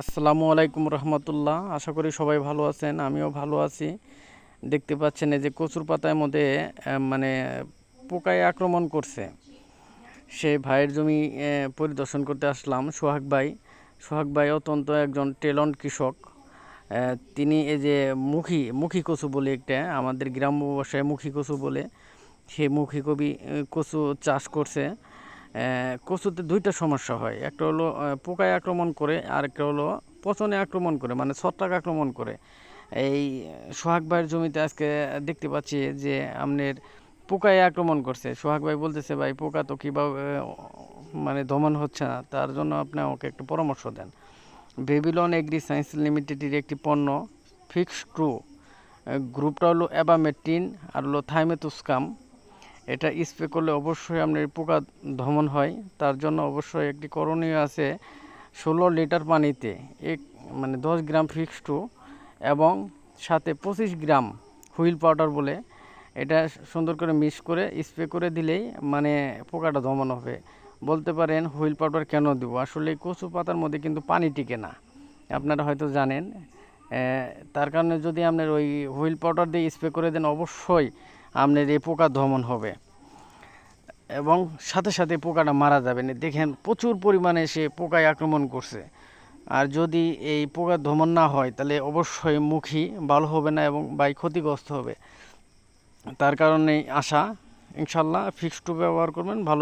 আসসালামু আলাইকুম রহমতুল্লাহ। আশা করি সবাই ভালো আছেন, আমিও ভালো আছি। দেখতে পাচ্ছেন এই যে কচুর পাতার মধ্যে মানে পোকায় আক্রমণ করছে। সেই ভাইয়ের জমি পরিদর্শন করতে আসলাম, সোহাগ ভাই। সোহাগ ভাই অত্যন্ত একজন টেলন্ট কৃষক। তিনি এই যে মুখী মুখী কচু বলে একটা, আমাদের গ্রাম্য ভাষায় মুখী কচু বলে। সেই মুখী কবি কচু চাষ করছে। কচুতে দুইটা সমস্যা হয়। একটা হলো পোকায় আক্রমণ করে, আর একটা হলো পচনে আক্রমণ করে মানে ছত্রাক আক্রমণ করে। এই সোহাগ ভাইয়ের জমিতে আজকে দেখতে পাচ্ছি যে আপনার পোকায় আক্রমণ করছে। সোহাগ ভাই বলতেছে, ভাই, পোকা তো কীভাবে মানে দমন হচ্ছে না, তার জন্য আপনি আমাকে একটু পরামর্শ দেন। বেবিলন এগ্রি সায়েন্স লিমিটেডের একটি পণ্য ফিক্স ট্রু গ্রুপটা হলো অ্যাবামেটিন আর হলো থাইমেতুসকাম এটা স্প্রে করলে অবশ্যই আপনার পোকা দমন হয়। তার জন্য অবশ্যই একটি করণীয় আছে ষোলো লিটার পানিতে এক মানে দশ গ্রাম ফিক্স টু এবং সাথে পঁচিশ গ্রাম হুইল পাউডার বলে এটা সুন্দর করে মিক্স করে স্প্রে করে দিলেই মানে পোকাটা দমন হবে। বলতে পারেন হুইল পাউডার কেন দেবো? আসলে কচু পাতার মধ্যে কিন্তু পানি টিকে না। আপনারা হয়তো জানেন তার কারণে যদি আপনার ওই হুইল পাউডার দিয়ে স্প্রে করে দেন অবশ্যই আপনার এই পোকা দমন হবে। এবং সাথে সাথে পোকাটা মারা যাবে না। দেখেন, প্রচুর পরিমাণে সে পোকায় আক্রমণ করছে। আর যদি এই পোকা দমন না হয়, তাহলে অবশ্যই মুখী, ভালো হবে না এবং বাই ক্ষতিগ্রস্ত হবে। তার কারণে আশা, ইনশাল্লাহ ফিক্সড টু ব্যবহার করবেন, ভালো